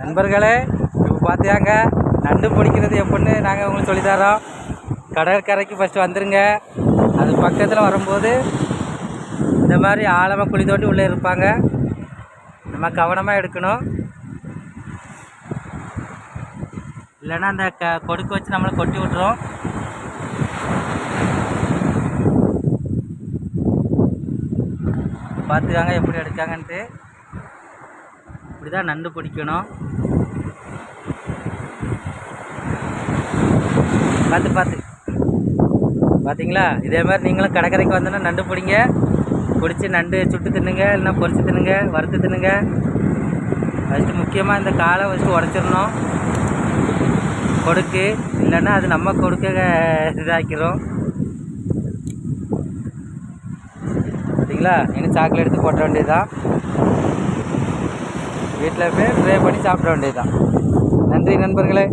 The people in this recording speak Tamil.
நண்பர்களே இப்போ பார்த்தியாங்க நண்டு பிடிக்கிறது எப்படின்னு நாங்கள் உங்களுக்கு சொல்லித்தரோம் கடற்கரைக்கு ஃபஸ்ட்டு வந்துருங்க. அது பக்கத்தில் வரும்போது இந்த மாதிரி ஆழமாக குழி தோண்டி உள்ளே இருப்பாங்க. நம்ம கவனமாக எடுக்கணும். இல்லைன்னா அந்த க கொடுக்கு வச்சு நம்மளை கொட்டி விட்டுரும். பார்த்துக்காங்க எப்படி எடுக்காங்கன்ட்டு. இப்படி தான் நண்டு பிடிக்கணும். பார்த்து பார்த்து. பார்த்தீங்களா? இதே மாதிரி நீங்களும் கடற்கரைக்கு வந்தோன்னா நண்டு பிடிங்க. பிடிச்சி நண்டு சுட்டு தின்னுங்க இல்லைன்னா பொரிச்சு தின்னுங்க வறுத்து தின்னுங்க. ஃபஸ்ட்டு முக்கியமாக இந்த காலை ஃபஸ்ட்டு உடச்சிடணும். கொடுக்கு. இல்லைன்னா அது நம்ம கொடுக்க இதாக்கிறோம் பார்த்தீங்களா? இன்னும் சாக்கில் எடுத்து போட்ட வேண்டியதுதான். வீட்டில் போய் ட்ரை பண்ணி சாப்பிட வேண்டியதுதான். நன்றி நண்பர்களே.